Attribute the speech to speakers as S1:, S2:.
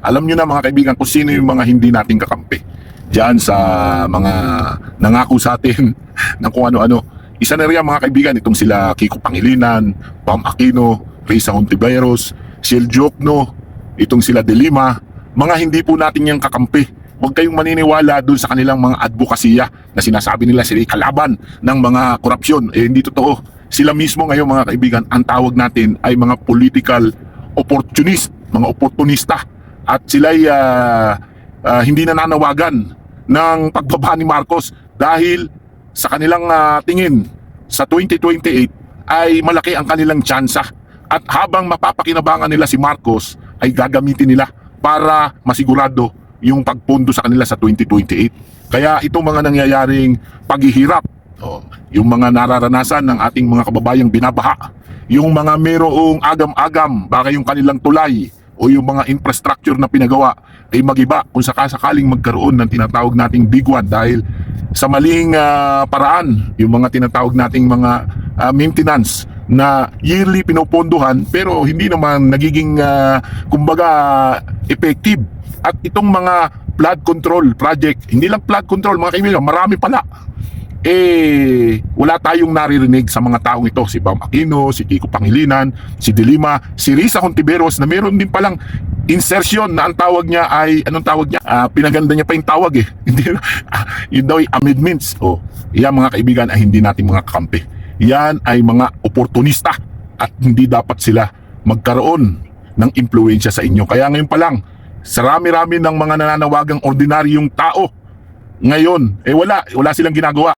S1: Alam nyo na mga kaibigan kung sino yung mga hindi nating kakampi. Diyan sa mga nangako sa atin ng kung ano-ano. Isa na riyan mga kaibigan, itong sila Kiko Pangilinan, Pam Aquino, Risa Hontiveros, Shil Jokno, itong sila De Lima, mga hindi po natin yung kakampi. Huwag kayong maniniwala dun sa kanilang mga advokasya na sinasabi nila sila kalaban ng mga korupsyon. Eh, hindi totoo. Sila mismo ngayon mga kaibigan, ang tawag natin ay mga political opportunist, mga oportunista. At sila'y ah, ah, hindi nananawagan ng pagbaba ni Marcos dahil sa kanilang ah, tingin sa 2028 ay malaki ang kanilang tsansa. At habang mapapakinabangan nila si Marcos ay gagamitin nila para masigurado yung pagpundo sa kanila sa 2028. Kaya itong mga nangyayaring paghihirap, oh, yung mga nararanasan ng ating mga kababayang binabaha, yung mga merong agam-agam, baka yung kanilang tulay o yung mga infrastructure na pinagawa ay magiba kung sakasakaling magkaroon ng tinatawag nating big one dahil sa maling ah, paraan, yung mga tinatawag nating mga ah, maintenance na yearly pinopondohan pero hindi naman nagiging ah, kumbaga effective. At itong mga flood control project, hindi lang flood control mga kaibigan, marami pala. Eh, wala tayong naririnig sa mga taong ito, si Bam Aquino, si Kiko Pangilinan, si Dilima, si Risa Hontiveros na meron din palang insertion na ang tawag niya ay, anong tawag niya? Ah, pinaganda niya pa yung tawag eh. Hindi, ah, yun daw ay amendments. Oh, yan mga kaibigan ay hindi natin mga kakampi. Yan ay mga oportunista at hindi dapat sila magkaroon ng impluensya sa inyo. Kaya ngayon pa lang, sa rami-rami ng mga nananawagang ordinaryong tao, ngayon, eh wala, wala silang ginagawa.